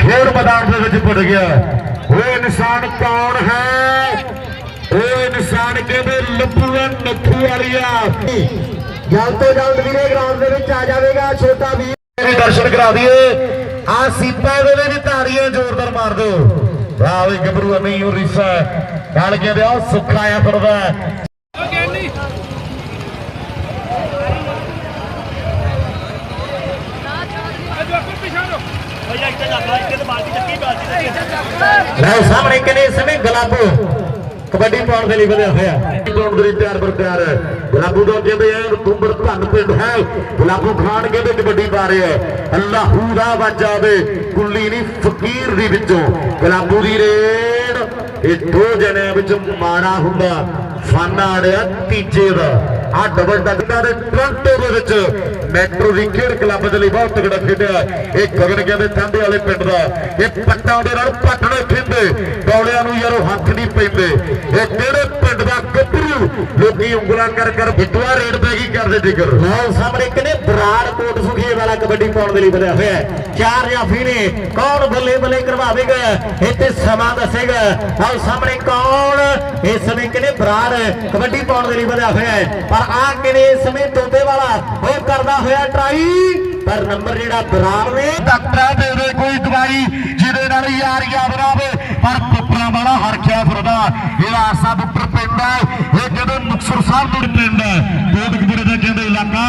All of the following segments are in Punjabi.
ਖੇਡ ਮੈਦਾਨ ਦੇ ਵਿੱਚ ਪੁੱਟ ਗਿਆ। ਉਹ ਇਨਸਾਨ ਕੌਣ ਹੈ? ਉਹ ਇਨਸਾਨ ਕਹਿੰਦੇ ਲੱਭੂਆ ਨੱਥੂ ਵਾਲੀਆ। ਜਲਦ ਤੋਂ ਜਲਦ ਵੀਰੇ ਗਰਾਊਂਡ ਦੇ ਵਿੱਚ ਆ ਜਾਵੇਗਾ ਛੋਟਾ ਵੀਰ। ਦਰਸ਼ਨ ਕਰਾ ਦਈਏ। ਆ ਸੀਪਾ ਦੇ ਵੀ ਧਾਰੀਆਂ ਜ਼ੋਰਦਾਰ ਮਾਰ ਦਿਓ। ਵਾਹ ਵੀ ਗੱਭਰੂ ਨਹੀਂ ਉਹ ਰਿਸਾ। ਕਹਿੰਦੇ ਆ ਸੁੱਖਾ ਆ ਫਿਰਦਾ। ਲੈ ਸਾਹਮਣੇ ਕਿਨੇ ਸਮੇਂ ਗਲਾਬੋ। ਕਬੱਡੀ ਪਾਉਣ ਦੇ ਲਈ ਵਧਿਆ ਹੋਇਆ। ਪਾਉਣ ਦੇ ਲਈ ਤਿਆਰ ਬਰ ਤਿਆਰ ਹੈ ਗਲਾਬੂ ਦਾ ਕਹਿੰਦੇ ਆ ਤੁੰਬਰ ਧੰਨ ਪਿੰਡ ਹੈ। ਗਲਾਬੂ ਖਾਨ ਕਹਿੰਦੇ ਕਬੱਡੀ ਪਾ ਰਿਹਾ ਹੈ ਅੱਲਾਹੂ ਦਾ ਵਾਜਾ ਦੇ ਕੁੱਲੀ ਨਹੀਂ, ਫਕੀਰ ਦੀ ਵਿੱਚੋਂ। ਗਲਾਬੂ ਦੀ ਰੇਡ। ਇਹ ਦੋ ਜਣਿਆਂ ਵਿੱਚ ਮਾੜਾ ਹੁੰਦਾ। ਫਾਨਾ ਅੜਿਆ ਤੀਜੇ ਦਾ। ਆ ਡਬਲ ਡੱਗਾ ਦੇ ਟੋਰਾਂਟੋ ਦੇ ਵਿੱਚ ਮੈਟਰੋ ਦੀ ਖੇਡ ਕਲੱਬ ਦੇ ਲਈ ਬਹੁਤ ਤਗੜਾ ਖੇਡਿਆ ਇਹ ਗਗਨ ਕਹਿੰਦੇ ਠੰਡੇ ਵਾਲੇ ਪਿੰਡ ਦਾ। ਇਹ ਪੱਟਾਂ ਦੇ ਨਾਲ ਪੱਟਣੇ ਖਿੰਦੇ ਡੌਲਿਆਂ ਨੂੰ ਯਾਰੋ ਹੱਥ ਨਹੀਂ ਪੈਂਦੇ। ਇਹ ਕਿਹੜੇ ਪਿੰਡ ਦਾ ਗੱਭਰੂ? ਲੋਕੀ ਉਂਗਲਾਂ ਕਰ ਕਰ ਬਿੱਟੂਆ ਰੇਡ ਪੈ ਗਈ ਕਰਦੇ ਜ਼ਿਕਰ ਲਓ ਸਾਹਮਣੇ ਕਿਨੇ ਬਰਾੜ ਕੋਟ ਸੁਖੀਏ ਵਾਲਾ ਕਬੱਡੀ ਪਾਉਣ ਦੇ ਲਈ ਵਧਿਆ ਹੋਇਆ ਹੈ। ਚਾਰ ਜਾਫੀ ਨੇ। ਕੌਣ ਬੱਲੇ ਬੱਲੇ ਕਰਵਾਵੇਗਾ? ਇੱਥੇ ਸਮਾਂ ਦੱਸੇਗਾ। ਆਓ ਸਾਹਮਣੇ ਕੌਣ? ਇਸ ਸਮੇਂ ਕਿਨੇ ਬਰਾੜ ਕਬੱਡੀ ਪਾਉਣ ਦੇ ਲਈ ਵਧਿਆ ਹੋਇਆ ਹੈ। ਪਰ ਆ ਕਿਨੇ ਇਸ ਸਮੇਂ ਤੋਤੇ ਵਾਲਾ ਉਹ ਕਰਦਾ ਹੋਇਆ ਟਰਾਈ? ਪਰ ਨੰਬਰ ਜਿਹੜਾ ਬਰਾੜ ਨੇ ਡਾਕਟਰਾਂ ਦੇ ਦੇ ਕੋਈ ਦਵਾਈ ਜਿਹਦੇ ਨਾਲ ਯਾਰ ਯਾਦ ਰਾਵੇ ਪਰ ਪੁੱਤਰਾਂ ਵਾਲਾ ਹਰਖਿਆ ਫਿਰਦਾ। ਇਹ ਆਸਾ ਬੁੱਟਰ ਪਿੰਡ ਇਹ ਕਹਿੰਦੇ ਮੁਕਤਸਰ ਸਾਹਿਬ ਤੋਂ ਪਿੰਡ ਹੈ ਦਾ ਕਹਿੰਦੇ ਇਲਾਕਾ।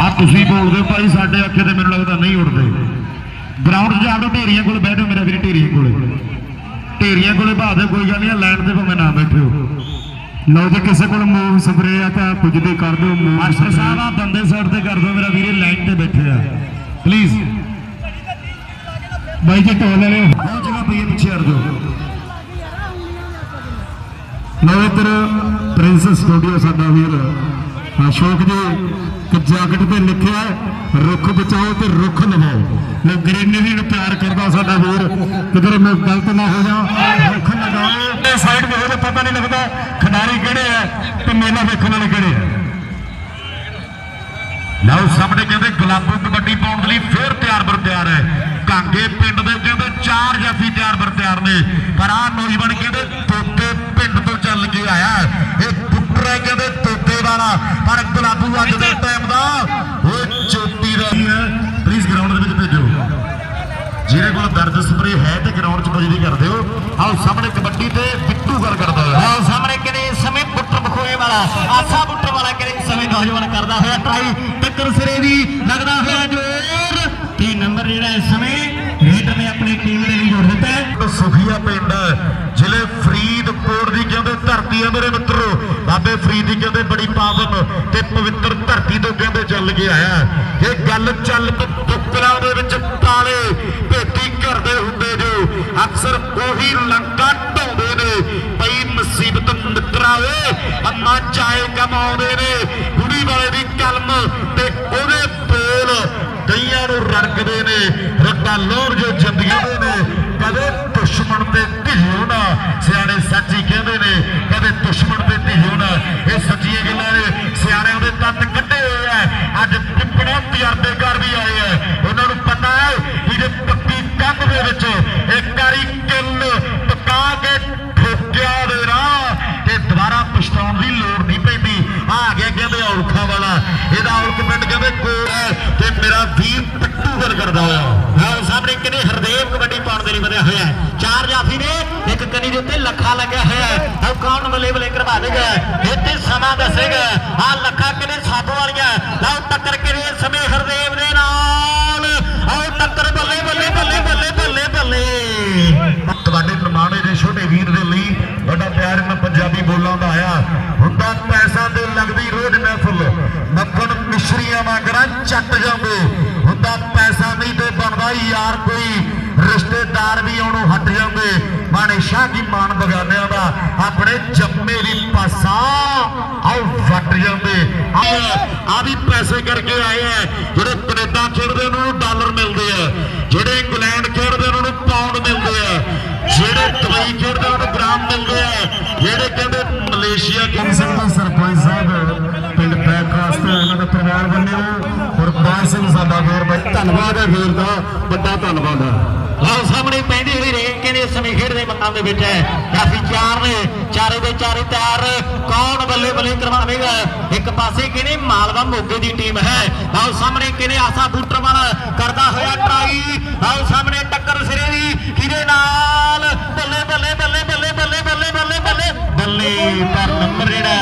ਆ ਤੁਸੀਂ ਬੋਲਦੇ ਹੋ ਭਾਈ, ਸਾਡੇ ਅੱਖੇ ਤੇ ਮੈਨੂੰ ਲੱਗਦਾ ਨਹੀਂ ਉੜਦੇ ਗਰਾਊਂਡ 'ਚ ਜਾ ਜਾਓ ਢੇਰੀਆਂ ਕੋਲ ਬੈਠੋ ਮੇਰਾ ਵੀਰ, ਢੇਰੀਆਂ ਕੋਲ। ਢੇਰੀਆਂ ਕੋਲੇ ਬਾਦੇ ਕੋਈ ਗੱਲ ਨਹੀਂ ਲੈਣ ਤੇ ਭਾਵੇਂ ਨਾ ਬੈਠਿਓ ਲਓ ਜੇ ਕਿਸੇ ਕੋਲ ਮੂਵ ਸਪਰੇ ਆ ਤਾਂ ਪੁੱਜਦੇ ਕਰ ਦਿਓ ਮੂਵ ਮਾਸਟਰ ਸਾਹਿਬ ਆ ਬੰਦੇ ਸਾਈਡ ਤੇ ਕਰ ਦਿਓ ਮੇਰਾ ਵੀਰੇ ਲਾਈਨ ਤੇ ਬੈਠੇ ਆ। ਪਲੀਜ਼ ਬਾਈ ਜੀ ਢੋਲ ਲੈ ਬਹੁਤ ਜਗ੍ਹਾ ਪਈ ਹੈ ਪਿੱਛੇ ਹਟ ਜਾਓ। ਲਓ ਇੱਧਰ ਪ੍ਰਿੰਸ ਸਟੂਡੀਓ ਸਾਡਾ ਵੀਰ। ਅਸ਼ੋਕ ਜੀ ਕਿ ਜੈਕਟ ਤੇ ਲਿਖਿਆ ਹੈ, ਰੁੱਖ ਬਚਾਓ ਤੇ ਰੁੱਖ ਲਵਾਓ। ਲੋ ਗ੍ਰੀਨਰੀ ਨੂੰ ਪਿਆਰ ਕਰਦਾ ਸਾਡਾ ਵੀਰ। ਕਿਧਰ ਮੈਂ ਗਲਤ ਨਾ ਹੋ ਜਾ ਰੁੱਖ ਲਗਾਓ। ਤੇ ਸਾਈਡ ਤੇ ਹੋਵੇ ਪਤਾ ਨਹੀਂ ਲੱਗਦਾ ਖਿਡਾਰੀ ਕਿਹੜੇ ਆ ਤੇ ਮੇਲਾ ਵੇਖਣ ਵਾਲੇ ਕਿਹੜੇ ਆ। ਲਓ ਸਾਹਮਣੇ ਕਹਿੰਦੇ ਗੁਲਾਬੋ ਕਬੱਡੀ ਪਾਉਣ ਦੇ ਲਈ ਫੇਰ ਤਿਆਰ ਬਰ ਤਿਆਰ ਹੈ। ਕਾਂਗੇ ਪਿੰਡ ਦੇ ਕਹਿੰਦੇ ਚਾਰ ਜਾਫੀ ਤਿਆਰ ਬਰ ਤਿਆਰ ਨੇ, ਪਰ ਆ ਨੌਜਵਾਨ ਕਹਿੰਦੇ ਤੋਤੇ ਪਿੰਡ ਤੋਂ ਚੱਲ ਕੇ ਆਇਆ ਹੈ। ਇਹ ਪੁੱਟਰ ਹੈ ਕਹਿੰਦੇ ਤੋਤੇ ਵਾਲਾ ਪਰ ਗੁਲਾਬੂ ਅੱਜ ਦੇ ਟਾਈਮ ਦਾ ਉਹ ਚੋਟੀ ਦਾ ਹੀ ਹੈ ਪਲੀਜ਼ ਗਰਾਊਂਡ ਦੇ ਵਿੱਚ ਭੇਜੋ ਜਿਹਦੇ ਕੋਲ ਦਰਦ ਸਪਰੇ ਹੈ ਤੇ ਗਰਾਊਂਡ 'ਚ ਬਜਦੀ ਕਰ ਦਿਓ ਆਓ ਸਾਹਮਣੇ ਕਬੱਡੀ ਤੇ ਬਿੱਟੂ ਗੱਲ ਕਰਦਾ ਹੋਇਆ। ਲਓ ਸਾਹਮਣੇ ਇਸ ਸਮੇਂ ਪੁੱਟਰ ਬਖੋਏ ਵਾਲਾ ਆਸਾ ਪੁੱਟਰ ਵਾਲਾ ਇਸ ਸਮੇਂ ਨੌਜਵਾਨ ਕਰਦਾ ਹੋਇਆ ਟਰਾਈ ਟੱਕਰ ਸਿਰੇ ਦੀ ਲੱਗਦਾ ਹੋਇਆ ਜੋਰ। ਤੇ ਨੰਬਰ ਜਿਹੜਾ ਇਸ ਸਮੇਂ ਰੇਡਰ ਨੇ ਆਪਣੀ ਟੀਮ ਦੇ ਲਈ ਜੋੜ ਦਿੱਤਾ ਹੈ? ਸੁਖੀਆ ਪਿੰਡ ਹੈ, ਜ਼ਿਲ੍ਹੇ ਫਰੀਦਕੋਟ ਦੀ ਕਹਿੰਦੇ ਧਰਤੀ ਹੈ ਮੇਰੇ ਮਿੱਤਰੋ। ਬਾਬੇ ਫਰੀਦ ਦੀ ਕਹਿੰਦੇ ਬੜੀ ਪਾਵਨ ਤੇ ਪਵਿੱਤਰ ਧਰਤੀ ਤੋਂ ਕਹਿੰਦੇ ਚੱਲ ਕੇ ਆਇਆ। ਇਹ ਗੱਲ ਚੱਲ ਕੇ ਟੁਕੜਾਂ ਦੇ ਵਿੱਚ ਕਰਦੇ ਜੋ ਅਕਸਰ ਉਹੀ ਲੰਕਾ ਢਾਉਂਦੇ ਨੇ ਪਈ ਮੁਸੀਬਤ ਮਿੱਤਰਾ ਓਏ ਅੰਮਾ ਚਾਏ ਕਮਾਉਂਦੇ ਨੇ। ਕੁੜੀ ਵਾਲੇ ਦੀ ਕਲਮ ਤੇ ਉਹਦੇ ਬੋਲ ਕਈਆਂ ਨੂੰ ਰੜਕਦੇ ਨੇ। ਰੱਟਾ ਲੋਰ ਜੋ ਜ਼ਿੰਦਗੀ ਦੇ ਨੇ ਕਦੇ ਦੁਸ਼ਮਣ ਤੇ ਢਿੱਲਿਓ ਨਾ ਸਿਆਣੇ ਸੱਚੀ ਕਹਿੰਦੇ ਨੇ ਕਦੇ ਦੁਸ਼ਮਣ ਤੇ ਢਿੱਲਿਓ ਨਾ ਇਹ ਸੱਚੀਆਂ ਗੱਲਾਂ ਨੇ ਸਿਆਣਿਆਂ ਦੇ ਤੱਤ ਕੱਢੇ ਹੋਏ ਆ ਅੱਜ ਟਿੱਪਣਾ ਤਜਰਬੇਕਾਰ ਵੀ ਆਏ ਆ ਉਹਨਾਂ ਨੂੰ ਪਤਾ ਹੈ ਕਿ ਜੇ ਪੱਕੀ ਕੰਧ ਦੇ ਵਿੱਚ ਇੱਕ ਵਾਰੀ ਕਿੱਲ ਪਕਾ ਕੇ ਠੋਕਿਆ ਦੇ ਰਾਹ ਤੇ ਦੁਬਾਰਾ ਪਛਤਾਉਣ ਦੀ ਲੋੜ ਨਹੀਂ ਪੈਂਦੀ ਆ ਗਿਆ ਕਹਿੰਦੇ ਔਲਖਾ ਵਾਲਾ ਇਹਦਾ ਔਲਖ ਪਿੰਡ ਕਹਿੰਦੇ ਕੋਲ ਹੈ ਤੇ ਮੇਰਾ ਵੀਰ ਪਿੱਟੂ ਗੱਲ ਕਰਦਾ ਹੋਇਆ ਲਓ ਸਾਹਮਣੇ ਹਰਦੇਵ ਕਬੱਡੀ ਪਾਉਣ ਦੇ ਲਈ ਵਧਿਆ ਹੋਇਆ ਹੈ। ਚਾਰ ਜਾਫੀ ਨੇ, ਇੱਕ ਕਨੀ ਦੇ ਉੱਤੇ ਲੱਖਾ ਲੱਗਿਆ ਹੋਇਆ ਹੈ। ਆਹ ਕੌਣ ਬੱਲੇ ਬੱਲੇ ਕਰਵਾ ਦੇਗਾ? ਇੱਥੇ ਸਮਾਂ ਦੱਸੇਗਾ। ਆ ਲੱਖਾ ਕਿਨੇ ਸੱਪ ਵਾਲੀਆਂ ਲਓ ਟੱਕਰ ਕਿਨੇ ਸਮੇਂ ਹਰਦੇਵ ਦੇ ਨਾਲ। ਆਓ ਟੱਕਰ ਬੱਲੇ ਬੱਲੇ ਬੱਲੇ ਬੱਲੇ ਬੱਲੇ ਬੱਲੇ। ਤੁਹਾਡੇ ਨਿਮਾਣੇ ਦੇ ਛੋਟੇ ਵੀਰ ਦੇ ਲਈ ਵੱਡਾ ਪਿਆਰ ਮੈਂ ਪੰਜਾਬੀ ਬੋਲਾਂ ਦਾ ਆਇਆ। ਹੁੰਦਾ ਪੈਸਾ ਦੇ ਲੱਗਦੀ ਰੋਜ਼ ਮਹਿਫਲ। ਮੱਖਣ ਮਿਸ਼ਰੀਆਂ ਵਾਂਗਰਾਂ ਚੱਟ ਜਾਂਦੇ। ਹੁੰਦਾ ਪੈਸਾ ਨਹੀਂ ਤੇ ਬਣਦਾ ਯਾਰ ਕੋਈ ਰਿਸ਼ਤੇਦਾਰ ਵੀ ਉਹਨੂੰ ਹਟ ਜਾਂਦੇ ਮਾਣੇ ਸ਼ਾਹ ਕੀ ਮਾਨ ਬਗਾਨਿਆਂ ਦਾ, ਆਪਣੇ ਜੰਮੇ ਦੀ ਪਾਸਾ ਆਉ ਵੱਟ ਜਾਂਦੇ। ਆ ਵੀ ਪੈਸੇ ਕਰਕੇ ਆਏ ਆ, ਜਿਹੜੇ ਕੈਨੇਡਾ ਖੇਡਦੇ ਉਹਨਾਂ ਨੂੰ ਡਾਲਰ ਮਿਲਦੇ ਆ, ਜਿਹੜੇ ਇੰਗਲੈਂਡ ਖੇਡਦੇ ਉਹਨਾਂ ਨੂੰ ਪਾਉਂਡ ਮਿਲਦੇ ਆ, ਜਿਹੜੇ ਦੁਬਈ ਖੇਡਦੇ ਉਹਨਾਂ ਨੂੰ ਗ੍ਰਾਮ ਮਿਲਦੇ ਆ, ਜਿਹੜੇ ਕਹਿੰਦੇ ਮਲੇਸ਼ੀਆ ਸਿੰਘ ਦਾ ਸਰਪੰਚ ਸਾਹਿਬ, ਪਿੰਡ ਬੈਕ ਵਾਸਤੇ ਦਾ ਪਰਿਵਾਰ ਬੰਨਿਓ ਔਰ ਜਗਤਾਰ ਸਿੰਘ ਸਾਡਾ ਵੀਰ ਬਾਈ। ਧੰਨਵਾਦ ਹੈ ਵੀਰ ਦਾ ਵੱਡਾ ਧੰਨਵਾਦ ਹੈ। ਲਓ, ਸਾਹਮਣੇ ਪੈਂਦੀ ਹੋਈ ਰੇਂਗ ਕਹਿੰਦੇ ਸਮੀਖੇੜ ਦੇ ਮਕਾਮ ਦੇ ਵਿੱਚ ਹੈ। ਕਾਫੀ ਚਾਰ ਨੇ, ਚਾਰੇ ਦੇ ਚਾਰੇ ਤਿਆਰ। ਕੌਣ ਬੱਲੇ ਬੱਲੇ ਕਰਵਾਵੇਗਾ? ਇੱਕ ਪਾਸੇ ਕਹਿੰਦੇ ਮਾਲਵਾ ਮੋਗੇ ਦੀ ਟੀਮ ਹੈ। ਲਓ, ਸਾਹਮਣੇ ਕਹਿੰਦੇ ਆਸਾ ਬੂਟਰ ਕਰਦਾ ਹੋਇਆ ਟਰਾਈ। ਲਓ, ਸਾਹਮਣੇ ਟੱਕਰ ਸਿਰੇ ਦੀ ਹੀਰੇ ਨਾਲ। ਬੱਲੇ ਬੱਲੇ ਬੱਲੇ ਬੱਲੇ ਬੱਲੇ ਬੱਲੇ ਬੱਲੇ ਬੱਲੇ ਬੱਲੇ। ਪਰ ਨੰਬਰ ਜਿਹੜਾ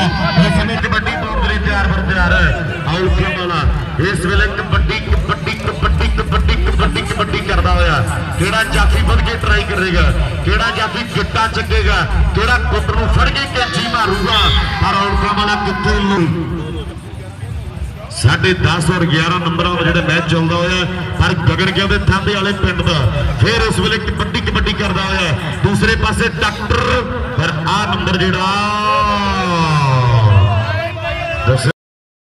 ਇਸ ਵਿੱਚ ਵੱਡੀ ਬੌਂਦਰੀ ਤਿਆਰ ਪਰ ਤਿਆਰ ਵਾਲਾ ਇਸ ਵੇਲੇ ਕਬੱਡੀ ਕਬੱਡੀ ਕਬੱਡੀ ਕਬੱਡੀ ਕਬੱਡੀ ਕਬੱਡੀ ਕਰਦਾ ਹੋਇਆ। ਕਿਹੜਾ ਜਾਫੀ ਵੱਧ ਕੇ ਟਰਾਈ ਕਰੇਗਾ? ਕਿਹੜਾ ਜਾਫੀ ਗਿੱਟਾ ਚੱਕੇਗਾ? ਕਿਹੜਾ ਕੁੱਟ ਨੂੰ ਫੜ ਕੇ ਕੈਂਚੀ ਮਾਰੂਗਾ? ਪਰ ਆਉਲਕੀਆਂ ਵਾਲਾ ਕਿੱਥੇ ਨੂੰ? ਸਾਢੇ 10 ਔਰ 11 ਨੰਬਰਾਂ ਦਾ ਜਿਹੜਾ ਮੈਚ ਚੱਲਦਾ ਹੋਇਆ ਪਰ ਗਗਨ ਗਿਆ ਦੇ ਥਾਂਦੇ ਵਾਲੇ ਪਿੰਡ ਦਾ। ਫਿਰ ਇਸ ਵੇਲੇ ਕਬੱਡੀ ਕਬੱਡੀ ਕਰਦਾ ਹੋਇਆ ਦੂਸਰੇ ਪਾਸੇ ਡਾਕਟਰ, ਪਰ ਆ ਨੰਬਰ ਜਿਹੜਾ